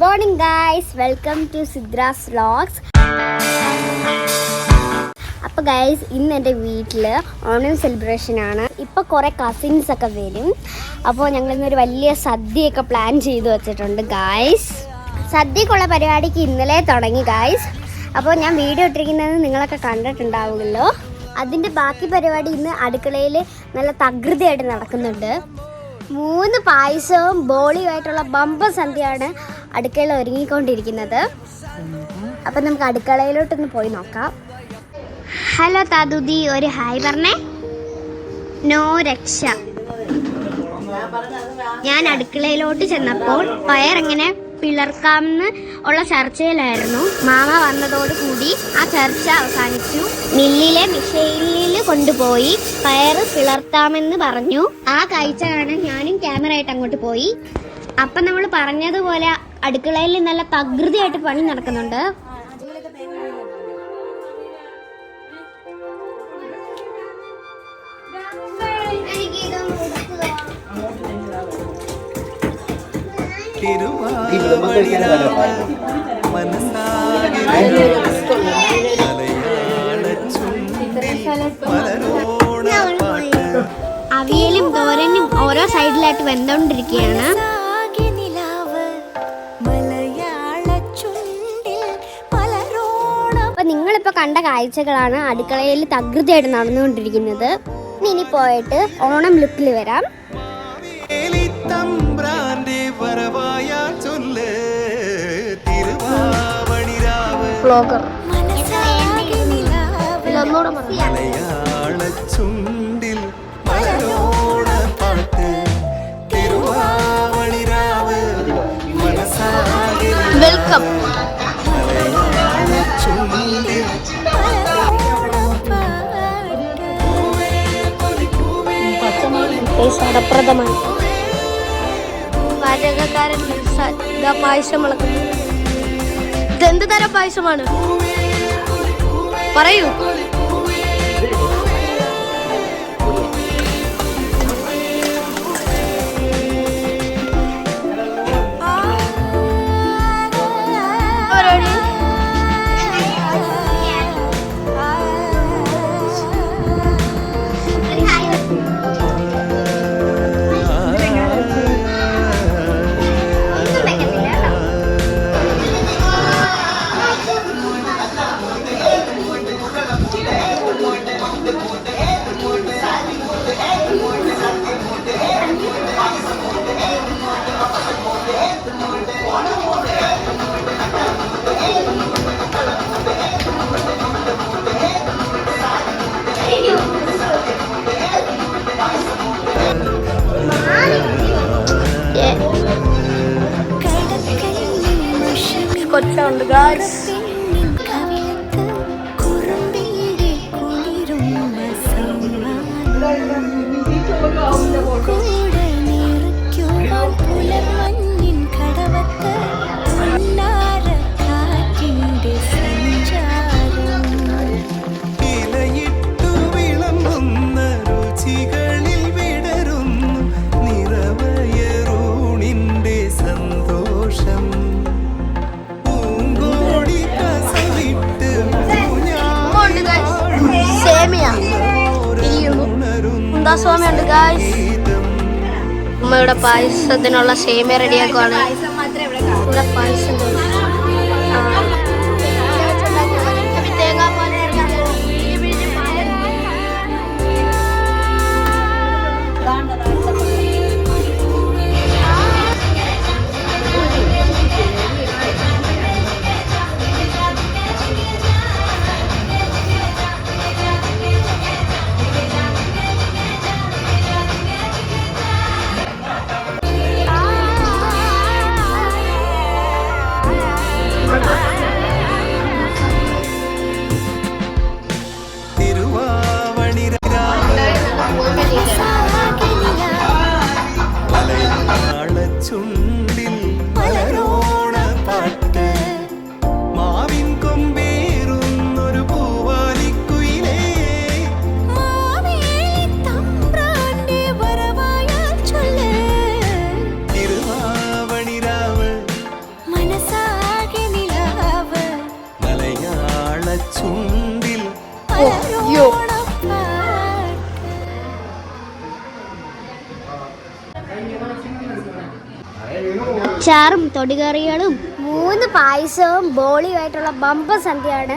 Morning guys welcome to Sidra's vlogs അപ്പോൾ guys ഇന്ന് എന്റെ വീട്ടിൽ ഓണം സെലിബ്രേഷൻ ആണ്. ഇപ്പോൾ കുറേ കസിൻസ് ഒക്കെ വരും. അപ്പോൾ ഞങ്ങൾ ഇന്നൊരു വലിയ സദ്യയൊക്കെ പ്ലാൻ ചെയ്തു വെച്ചിട്ടുണ്ട് ഗായ്സ്. സദ്യക്കുള്ള പരിപാടിക്ക് ഇന്നലെ തുടങ്ങി ഗായ്സ്. അപ്പോൾ ഞാൻ വീഡിയോ ഇട്ടിരിക്കുന്നത് നിങ്ങളൊക്കെ കണ്ടിട്ടുണ്ടാവുമല്ലോ. അതിന്റെ ബാക്കി പരിപാടി ഇന്ന് അടുക്കളയിൽ നല്ല തകൃതിയായിട്ട് നടക്കുന്നുണ്ട്. മൂന്ന് പായസവും ബോളിയുമായിട്ടുള്ള ബമ്പ സന്ധ്യയാണ് അടുക്കളയിൽ ഒരുങ്ങിക്കൊണ്ടിരിക്കുന്നത്. അപ്പം നമുക്ക് അടുക്കളയിലോട്ടൊന്ന് പോയി നോക്കാം. ഹലോ താതുദി ഒരു ഹായ് പറഞ്ഞേ. നോ രക്ഷ. ഞാൻ അടുക്കളയിലോട്ട് ചെന്നപ്പോൾ പയറെങ്ങനെ പിളർക്കാമെന്ന് ഉള്ള ചർച്ചയിലായിരുന്നു. മാമ വന്നതോടുകൂടി ആ ചർച്ച അവസാനിച്ചു. മില്ലിലെ മിഷയിലിൽ കൊണ്ടുപോയി പയർ പിളർത്താമെന്ന് പറഞ്ഞു. ആ കാഴ്ച കാണാൻ ഞാനും ക്യാമറ ആയിട്ട് അങ്ങോട്ട് പോയി. അപ്പം നമ്മൾ പറഞ്ഞതുപോലെ അടുക്കളയിൽ നല്ല തകൃതിയായിട്ട് പണി നടക്കുന്നുണ്ട്. അവിയലും തോരനും ഓരോ സൈഡിലായിട്ട് വെന്തോണ്ടിരിക്കുകയാണ് കണ്ട കാഴ്ചകളാണ് അടുക്കളയിൽ തകൃതിയായിട്ട് നടന്നുകൊണ്ടിരിക്കുന്നത്. ഇനി പോയിട്ട് ഓണം ലുക്കിൽ വരാം. മലയാള ചുണ്ടിൽ മലരോണ പാട്ട് തിരുവാവണിരാവ് മനസ്സാകെ വെൽക്കം. ഫലപ്രദമാണ് പാചകക്കാരൻ പായസം ഇളക്കുന്നു ഇതെന്ത് തരം പായസമാണ്? പറയൂ. guys. ഉമ്മയുടെ പായസത്തിനുള്ള സേമിയ റെഡിയാക്കുവാണ്. ഇവിടെ പായസം അച്ചാറും തൊടികറികളും മൂന്ന് പായസവും ബോളിയുമായിട്ടുള്ള ബമ്പ സന്ധ്യയാണ്.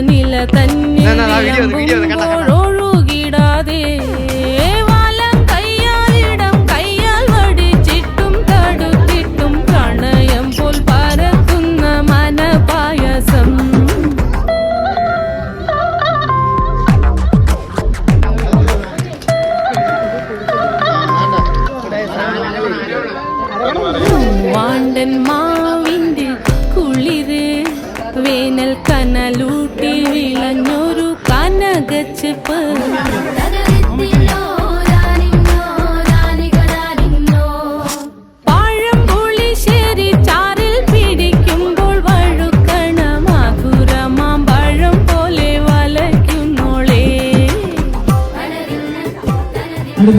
നില തന്നെ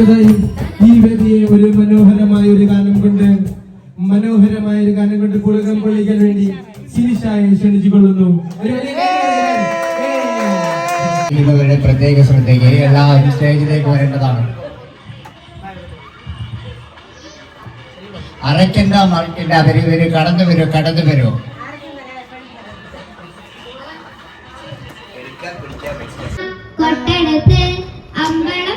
അടുത്തതായി ഈ വേദിയെ ഒരു മനോഹരമായ ഒരു ഗാനം കൊണ്ട് മനോഹരമായ ഒരു ഗാനം കൊണ്ട് കുളകം പൊള്ളിക്കാൻ വേണ്ടി ശിരിഷായെ ക്ഷണിച്ചു കൊള്ളുന്നു യുടെ പ്രത്യേക ശ്രദ്ധയ്ക്ക് എല്ലാവരും സ്റ്റേജിലേക്ക് വരേണ്ടതാണ്. അരയ്ക്കണ്ട മറിക്കണ്ട അവർ ഇവർ കടന്നു വരുമോ കടന്നു വരുമോ കൊട്ടടുത്ത് അമ്പളം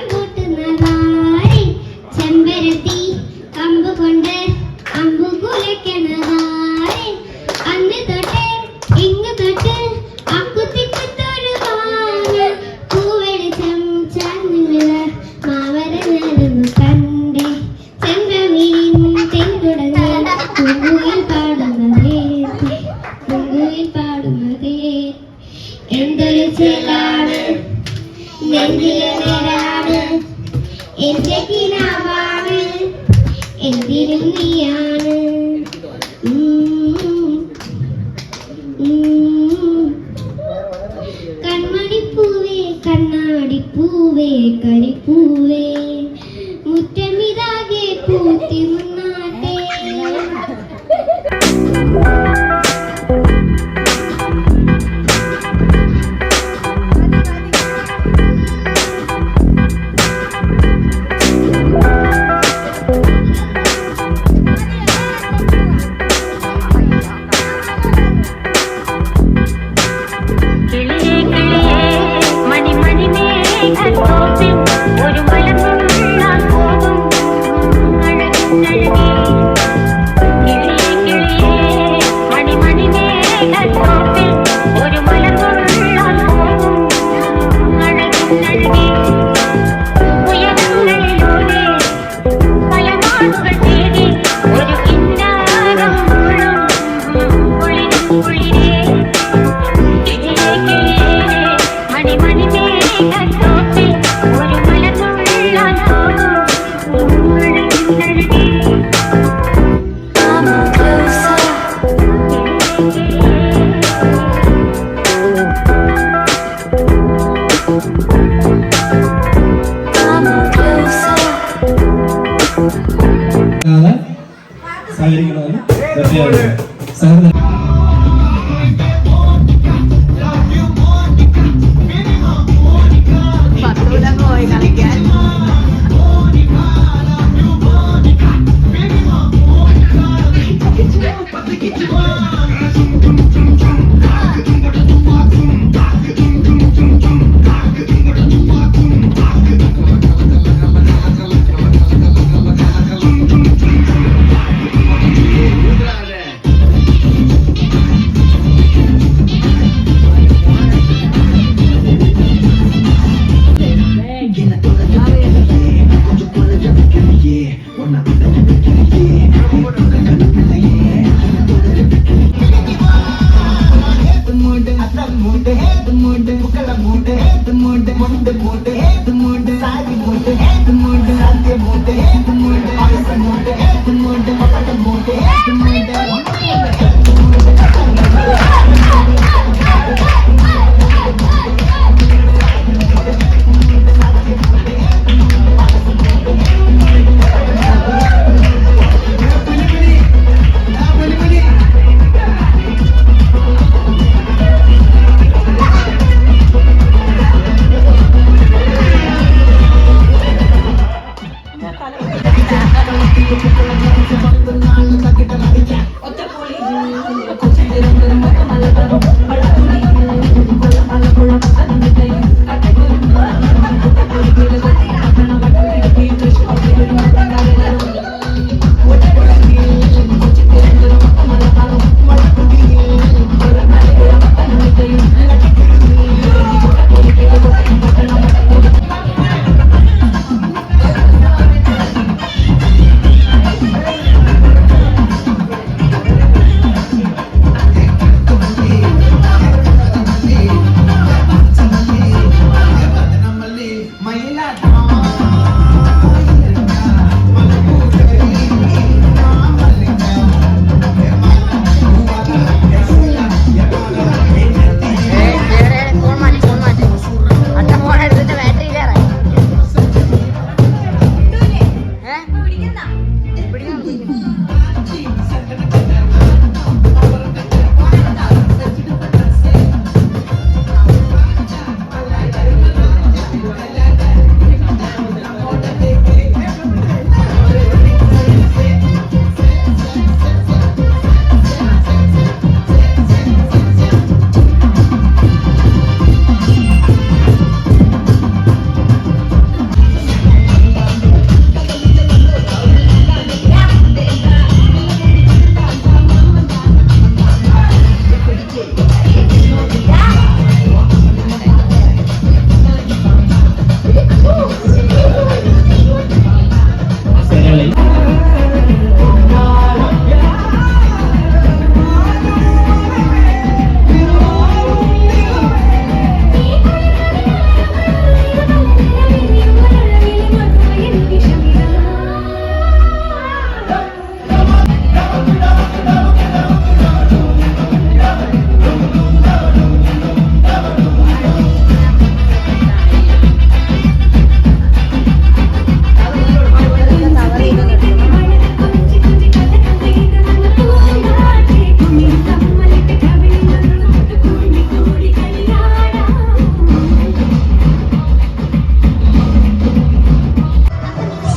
the more the I demand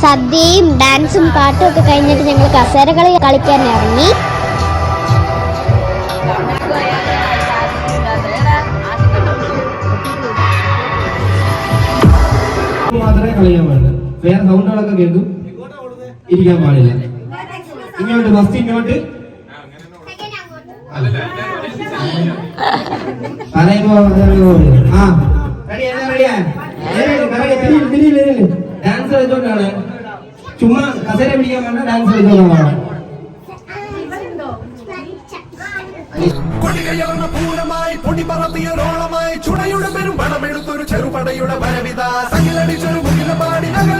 സദ്യയും ഡാൻസും പാട്ടും ഒക്കെ കഴിഞ്ഞിട്ട് ഞങ്ങൾ കസേര കളി കളിക്കാൻ ഇറങ്ങി. മാത്രമേ കളിയാൻ പാടില്ല വേറെ സൗണ്ടുകളൊക്കെ കേൾക്കും. ഇരിക്കാൻ പാടില്ല. ഇങ്ങോട്ട് ഫസ്റ്റ് ഇങ്ങോട്ട്. ആ. റെഡിയാ റെഡിയാ ഡാൻസ് കളിച്ചോണ്ടാണ് ചുമ്മാ കസേര പിടിക്കാൻ വേണ്ട ഡാൻസ് കളിക്കുന്നതാണ് പൊടി പറത്തിയൊരോളമായി ചുടയുടെ പെരും പണമെടുത്തൊരു ചെറുപടയുടെ വരവിത. സകിലടിച്ചൊരു മുകിലപാടി നഗര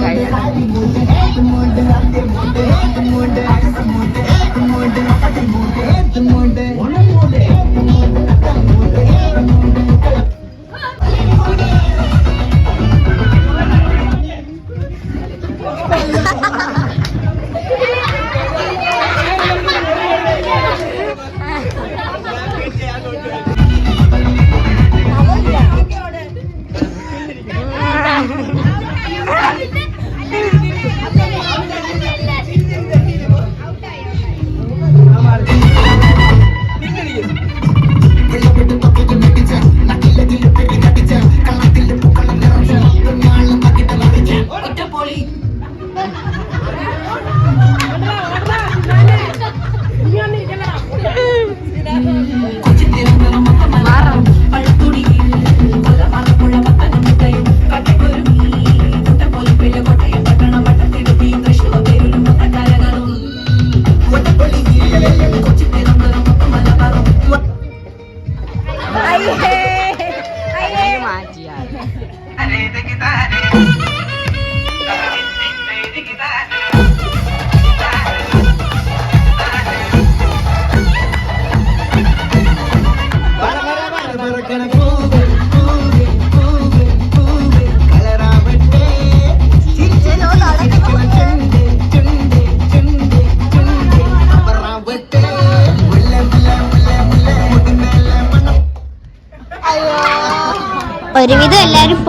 Kaya.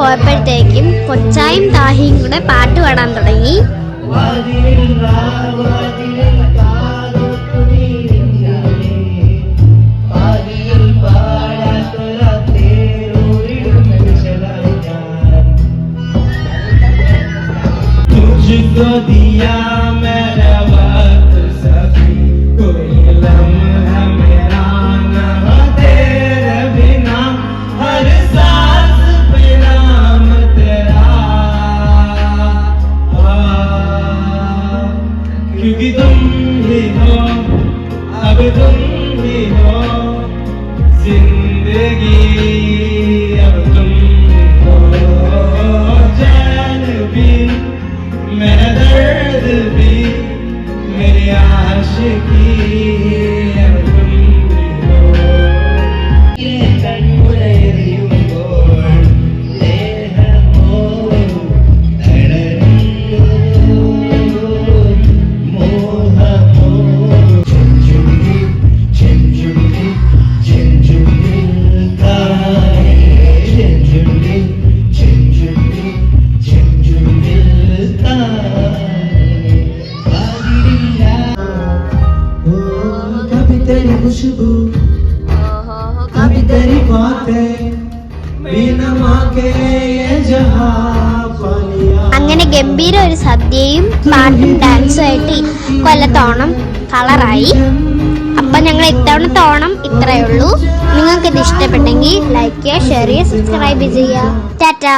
പോയപ്പോഴത്തേക്കും കൊച്ചായും താഹിയും കൂടെ പാട്ട് പാടാൻ തുടങ്ങി. ആയി അപ്പൊ ഞങ്ങൾ ഇത്തവണത്തെ ഓണം ഇത്രയേ ഉള്ളൂ. നിങ്ങൾക്ക് ഇത് ഇഷ്ടപ്പെട്ടെങ്കിൽ ലൈക്ക് ചെയ്യുക ഷെയർ ചെയ്യുക സബ്സ്ക്രൈബ് ചെയ്യുക. ടാറ്റാ.